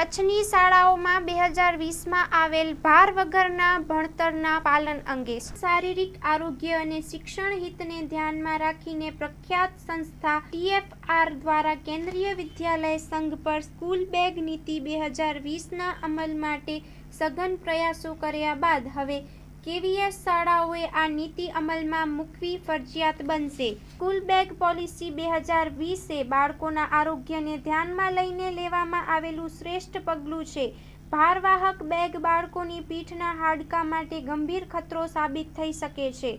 કચ્છની શાળાઓમાં બે હજાર વીસમાં આવેલ ભાર વગરના ભણતરના પાલન અંગે શારીરિક આરોગ્ય અને શિક્ષણ હિતને ધ્યાનમાં રાખીને પ્રખ્યાત સંસ્થા ટીએફઆર દ્વારા કેન્દ્રીય વિદ્યાલય સંઘ પર સ્કૂલ બેગ નીતિ બે હજાર વીસના અમલ માટે સઘન પ્રયાસો કર્યા બાદ હવે કેવીએસ શાળાઓએ આ નીતિ અમલમાં મૂકવી ફરજિયાત બનશે. સ્કૂલ બેગ પોલિસી બે હજાર વીસે બાળકોના આરોગ્યને ધ્યાનમાં લઈને લેવામાં આવેલું શ્રેષ્ઠ પગલું છે. ભારવાહક બેગ બાળકોની પીઠના હાડકા માટે ગંભીર ખતરો સાબિત થઈ શકે છે.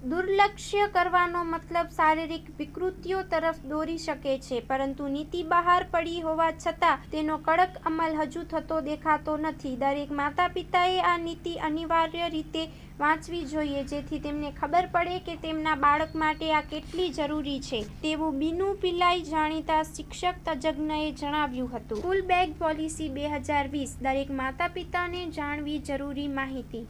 દુર્લક્ષ્ય કરવાનો મતલબ શારીરિક વિકૃતિઓ તરફ દોરી શકે છે, પરંતુ નીતિ બહાર પડી હોવા છતાં તેનો કડક અમલ હજુ થતો દેખાતો નથી. દરેક માતા પિતાએ આ નીતિ અનિવાર્ય રીતે વાંચવી જોઈએ, જેથી તેમને ખબર પડે કે તેમના બાળક માટે આ કેટલી જરૂરી છે. તેવું બીનુ પિલાઈ જાણીતા શિક્ષક તજજ્ઞએ જણાવ્યું હતું. સ્કૂલ બેગ પોલિસી બે હજાર વીસ, દરેક માતા પિતાને જાણવી જરૂરી માહિતી.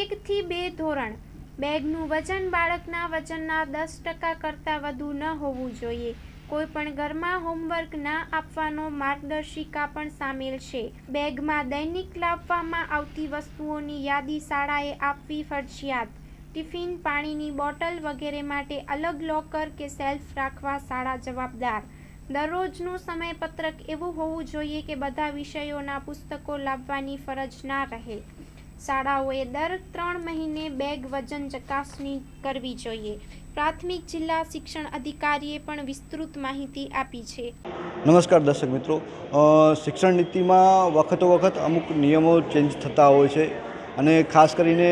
એકથી બે ધોરણ બેગનું વજન બાળકના વજનના દસ ટકા કરતાં વધુ ન હોવું જોઈએ. કોઈ પણ ઘરમાં હોમવર્ક ના આપવાનો માર્ગદર્શિકા પણ સામેલ છે. બેગમાં દૈનિક લાવવામાં આવતી વસ્તુઓની યાદી શાળાએ આપવી ફરજિયાત. ટિફિન, પાણીની બોટલ વગેરે માટે અલગ લોકર કે સેલ્ફ રાખવા શાળા જવાબદાર. દરરોજનું સમયપત્રક એવું હોવું જોઈએ કે બધા વિષયોના પુસ્તકો લાવવાની ફરજ ના રહે. શાળાઓએ દર ત્રણ મહિને બેગ વજન ચકાસણી કરવી જોઈએ. પ્રાથમિક જિલ્લા શિક્ષણ અધિકારીએ પણ વિસ્તૃત માહિતી આપી છે. નમસ્કાર દર્શક મિત્રો. શિક્ષણ નીતિમાં વખતો વખત અમુક નિયમો ચેન્જ થતા હોય છે અને ખાસ કરીને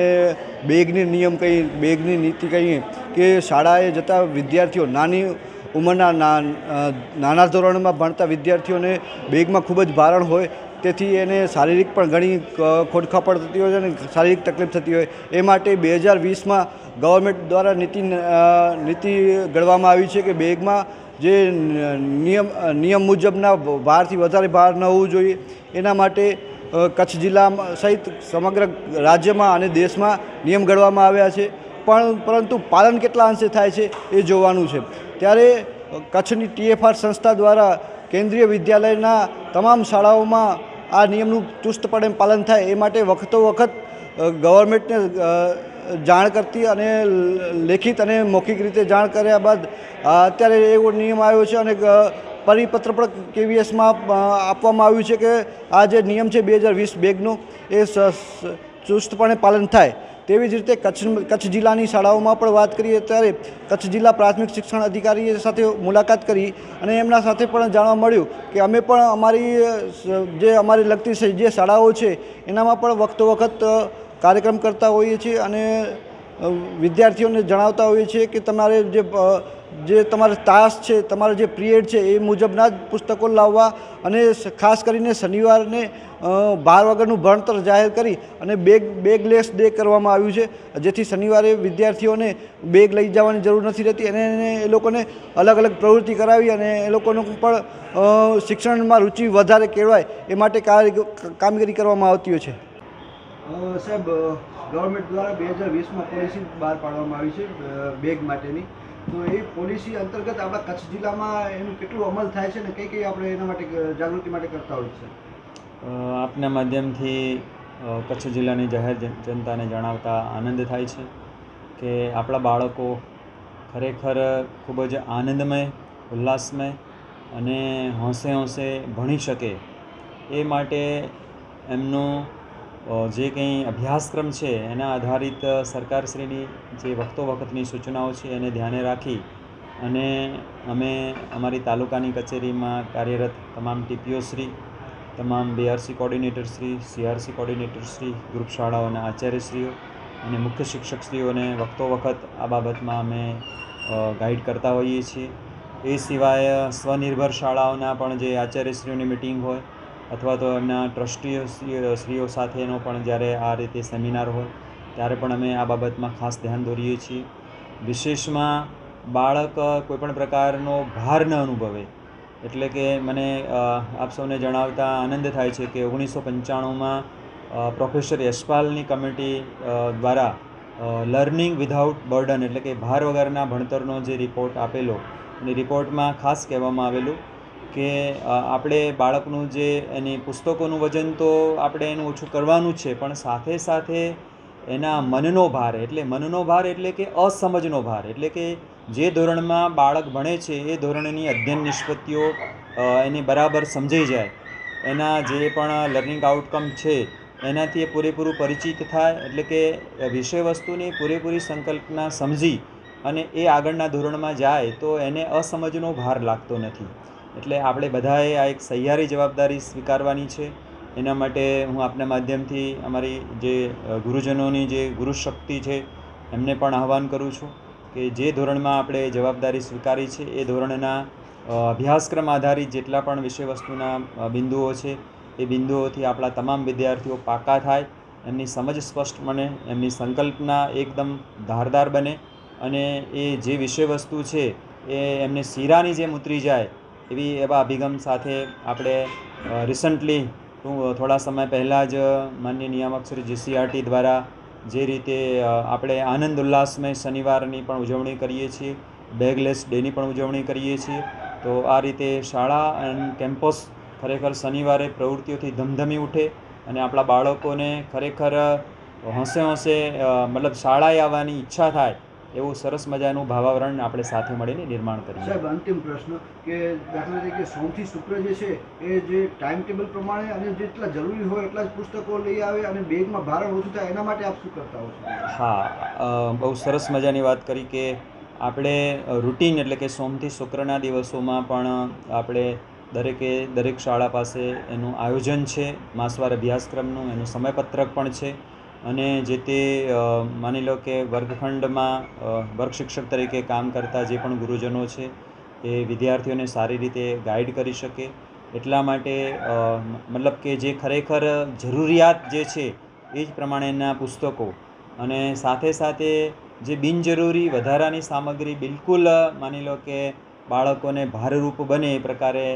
બેગની નિયમ કહીએ બેગની નીતિ કહીએ કે શાળાએ જતા વિદ્યાર્થીઓ નાની ઉંમરના નાના ધોરણમાં ભણતા વિદ્યાર્થીઓને બેગમાં ખૂબ જ ભારણ હોય તેથી એને શારીરિક પણ ઘણી ખોડખાપડ થતી હોય છે અને શારીરિક તકલીફ થતી હોય. એ માટે બે હજાર વીસમાં ગવર્મેન્ટ દ્વારા નીતિ નીતિ ઘડવામાં આવી છે કે બેગમાં જે નિયમ નિયમ મુજબના ભારથી વધારે ભાર ન હોવું જોઈએ. એના માટે કચ્છ જિલ્લા સહિત સમગ્ર રાજ્યમાં અને દેશમાં નિયમ ઘડવામાં આવ્યા છે. પણ, પરંતુ પાલન કેટલા અંશે થાય છે એ જોવાનું છે. ત્યારે કચ્છની ટીએફઆર સંસ્થા દ્વારા કેન્દ્રીય વિદ્યાલયના તમામ શાળાઓમાં આ નિયમનું ચુસ્તપણે પાલન થાય એ માટે વખતો વખત ગવર્મેન્ટને જાણ કરતી અને લેખિત અને મૌખિક રીતે જાણ કર્યા બાદ અત્યારે એવો નિયમ આવ્યો છે અને પરિપત્ર પણ કેવીએસમાં આપવામાં આવ્યું છે કે આ જે નિયમ છે બે હજાર વીસ બેગનો, એ ચુસ્તપણે પાલન થાય. તેવી જ રીતે કચ્છ કચ્છ જિલ્લાની શાળાઓમાં પણ વાત કરીએ ત્યારે કચ્છ જિલ્લા પ્રાથમિક શિક્ષણ અધિકારી સાથે મુલાકાત કરી અને એમના સાથે પણ જાણવા મળ્યું કે અમે પણ અમારી જે અમારી લગતી જે શાળાઓ છે, એનામાં પણ વખતો વખત કાર્યક્રમ કરતા હોઈએ છીએ અને વિદ્યાર્થીઓને જણાવતા હોઈએ છીએ કે તમારે જે જે તમારે તાસ છે, તમારે જે પિરિયડ છે, એ મુજબના જ પુસ્તકો લાવવા અને ખાસ કરીને શનિવારને બાર ભાર વગરનું ભણતર જાહેર કરી અને બેગ બેગલેસ ડે કરવામાં આવ્યું છે. જેથી શનિવારે વિદ્યાર્થીઓને બેગ લઈ જવાની જરૂર નથી રહેતી અને એ લોકોને અલગ અલગ પ્રવૃત્તિ કરાવી અને એ લોકોનું પણ શિક્ષણમાં રુચિ વધારે કેળવાય એ માટે કામગીરી કરવામાં આવતી હોય છે. સાહેબ ગવર્મેન્ટ દ્વારા બે હજાર વીસમાં પોલિસી બહાર પાડવામાં આવી છે બેગ માટેની. તો એ પોલિસી અંતર્ગત આપણા કચ્છ જિલ્લામાં એનું કેટલું અમલ થાય છે ને કઈ કઈ આપણે એના માટે જાગૃતિ માટે કરતા હોય છે? આપના માધ્યમથી કચ્છ જિલ્લાની જાહેર જન- જનતાને જણાવતા આનંદ થાય છે કે આપણા બાળકો ખરેખર ખૂબ જ આનંદમય, ઉલ્લાસમય અને હોંશે હોંશે ભણી શકે એ માટે એમનો જે કંઈ અભ્યાસક્રમ છે, એના આધારિત સરકારશ્રીની જે વખતો વખતની સૂચનાઓ છે, એને ધ્યાને રાખી અને અમે અમારી તાલુકાની કચેરીમાં કાર્યરત તમામ ટીપીઓશ્રી તમામ બીઆરસી કોર્ડિનેટરશ્રી સીઆરસી કોર્ડિનેટરશ્રી ગ્રુપ શાળાઓના આચાર્યશ્રીઓ અને મુખ્ય શિક્ષકશ્રીઓને વખતો વખત આ બાબતમાં અમે ગાઈડ કરતા હોઈએ છીએ. એ સિવાય સ્વનિર્ભર શાળાઓના પણ જે આચાર્યશ્રીઓની મિટિંગ હોય અથવા તો એમના ટ્રસ્ટીઓ શ્રી- શ્રીઓ સાથેનો પણ જ્યારે આ રીતે સેમિનાર હોય, ત્યારે પણ અમે આ બાબતમાં ખાસ ધ્યાન દોરીએ છીએ. વિશેષમાં બાળક કોઈપણ પ્રકારનો ભાર ન અનુભવે. એટલે કે મને આપ સૌને જણાવતા આનંદ થાય છે કે ઓગણીસો પંચાણુંમાં પ્રોફેસર યશપાલની કમિટી દ્વારા લર્નિંગ વિધાઉટ બર્ડન એટલે કે ભાર વગરના ભણતરનો જે રિપોર્ટ આપેલો અને રિપોર્ટમાં ખાસ કહેવામાં આવેલું કે આપણે બાળકનું જે એની પુસ્તકોનું વજન તો આપણે એનું ઓછું કરવાનું છે, પણ સાથે સાથે એના મનનો ભાર, એટલે મનનો ભાર એટલે કે અસમજનો ભાર, એટલે કે જે ધોરણમાં બાળક ભણે છે, એ ધોરણની અધ્યયન નિષ્પત્તિઓ એની બરાબર સમજાઈ જાય. એના જે પણ લર્નિંગ આઉટકમ છે, એનાથી એ પૂરેપૂરું પરિચિત થાય, એટલે કે વિષય વસ્તુની પૂરેપૂરી સંકલ્પના સમજી અને એ આગળના ધોરણમાં જાય, તો એને અસમજનો ભાર લાગતો નથી. એટલે આપણે બધાએ આ એક સહિયારી જવાબદારી સ્વીકારવાની છે. એના માટે હું આપના માધ્યમથી અમારી જે ગુરુજનોની જે ગુરુ શક્તિ છે, એમને પણ આહવાન કરું છું કે જે ધોરણમાં આપણે જવાબદારી સ્વીકારી છે, એ ધોરણના અભ્યાસક્રમ આધારિત જેટલા પણ વિષય વસ્તુના બિંદુઓ છે, એ બિંદુઓથી આપણા તમામ વિદ્યાર્થીઓ પાકા થાય, એમની સમજ સ્પષ્ટ બને, એમની સંકલ્પના એકદમ ધારદાર બને અને એ જે વિષય વસ્તુ છે, એ એમને શીરાની જેમ ઉતરી જાય એવી એવા અભિગમ સાથે આપણે રિસન્ટલી થોડા સમય પહેલાં જ માન્ય નિયામક શ્રી જીસીઆરટી દ્વારા જે રીતે આપણે આનંદ ઉલ્લાસમય શનિવારની પણ ઉજવણી કરીએ છીએ, બેગલેસ ડેની પણ ઉજવણી કરીએ છીએ, તો આ રીતે શાળા અને કેમ્પસ ખરેખર શનિવારે પ્રવૃત્તિઓથી ધમધમી ઉઠે અને આપણા બાળકોને ખરેખર હસે હસે મતલબ શાળાએ આવવાની ઈચ્છા થાય એવું સરસ મજાનું ભાવાવરણ આપણે સાથે મળીને નિર્માણ કરીએ સાહેબ અંતિમ પ્રશ્ન કે દાખલા તરીકે સોમથી શુક્ર જે છે એ જે ટાઈમ ટેબલ પ્રમાણે અને જેટલા જરૂરી હોય એટલા જ પુસ્તકો લઈ આવે અને બેગમાં ભારણ ઓછું થાય એના માટે આપ શું કરતા હો છો? હા બહુ સરસ મજાની વાત કરી કે આપણે રૂટીન એટલે કે સોમથી શુક્રના દિવસોમાં પણ આપણે દરેકે દરેક શાળા પાસે એનું આયોજન છે માસવાર અભ્યાસક્રમનું એનું સમયપત્રક પણ છે. અને જે તે માની લો કે વર્ગખંડમાં વર્ગ શિક્ષક તરીકે કામ કરતા જે પણ ગુરુજનો છે, એ વિદ્યાર્થીઓને સારી રીતે ગાઈડ કરી શકે. એટલા માટે મતલબ કે જે ખરેખર જરૂરિયાત જે છે, એ જ પ્રમાણેના પુસ્તકો. અને સાથે સાથે જે બિનજરૂરી વધારાની સામગ્રી બિલકુલ, માની લો કે બાળકોને ભારરૂપ બને એ પ્રકારે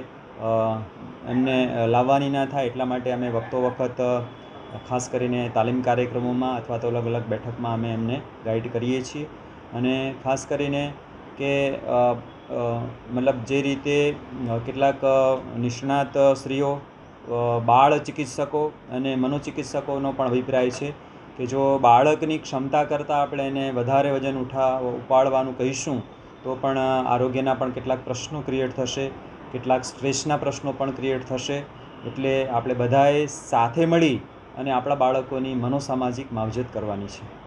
એમને લાવવાની ના થાય, એટલા માટે અમે વખતો વખત ખાસ કરીને તાલીમ કાર્યક્રમોમાં અથવા તો અલગ અલગ બેઠકમાં અમે એમને ગાઈડ કરીએ છીએ. અને ખાસ કરીને કે મતલબ જે રીતે કેટલાક નિષ્ણાત સ્ત્રીઓ બાળ ચિકિત્સકો અને મનોચિકિત્સકોનો પણ અભિપ્રાય છે કે જો બાળકની ક્ષમતા કરતાં આપણે એને વધારે વજન ઉઠા, ઉપાડવાનું કહીશું, તો પણ આરોગ્યના પણ કેટલાક પ્રશ્નો ક્રિએટ થશે, કેટલાક સ્ટ્રેસના પ્રશ્નો પણ ક્રિએટ થશે. એટલે આપણે બધાએ સાથે મળી અને આપણા બાળકોની મનોસામાજિક માવજત કરવાની છે.